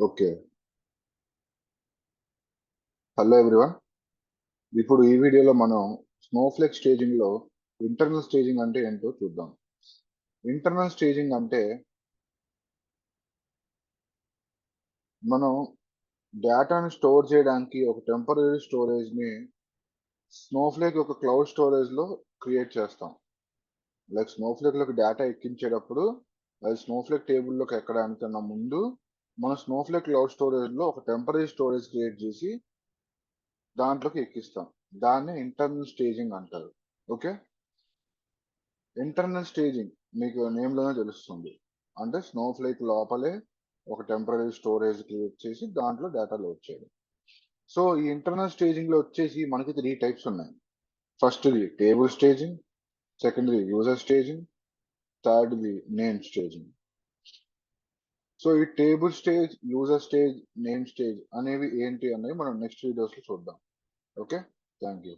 Okay. Hello everyone. ఇప్పుడు ఈ వీడియోలో మనం స్నోఫ్లేక్ స్టేజింగ్లో ఇంటర్నల్ స్టేజింగ్ అంటే ఏంటో చూద్దాం. ఇంటర్నల్ స్టేజింగ్ అంటే మనం డేటాను స్టోర్ చేయడానికి ఒక టెంపరీ స్టోరేజ్ని స్నోఫ్లేక్ ఒక క్లౌడ్ స్టోరేజ్లో క్రియేట్ చేస్తాం. లైక్ స్నోఫ్లేక్లోకి డేటా ఎక్కించేటప్పుడు అది స్నోఫ్లేక్ టేబుల్లోకి ఎక్కడానికన్నా ముందు మన స్నోఫ్లేక్ క్లౌడ్ స్టోరేజ్లో ఒక టెంపరీ స్టోరేజ్ క్రియేట్ చేసి దాంట్లోకి ఎక్కిస్తాం. దాన్ని ఇంటర్నల్ స్టేజింగ్ అంటారు. ఓకే ఇంటర్నల్ స్టేజింగ్ మీకు నేమ్లోనే తెలుస్తుంది. అంటే స్నోఫ్లేక్ లోపలే ఒక టెంపరీ స్టోరేజ్ క్రియేట్ చేసి దాంట్లో డేటా లోడ్ చేయడం. సో ఈ ఇంటర్నల్ స్టేజింగ్లో వచ్చేసి మనకి త్రీ టైప్స్ ఉన్నాయి. ఫస్ట్ది టేబుల్ స్టేజింగ్ సెకండ్ది యూజర్ స్టేజింగ్ థర్డ్ది నేమ్ స్టేజింగ్ సో ఈ table stage user stage name stage అనేవి ఏంటి అనేవి మనం నెక్స్ట్ వీడియోస్లో చూద్దాం. ఓకే? Thank you.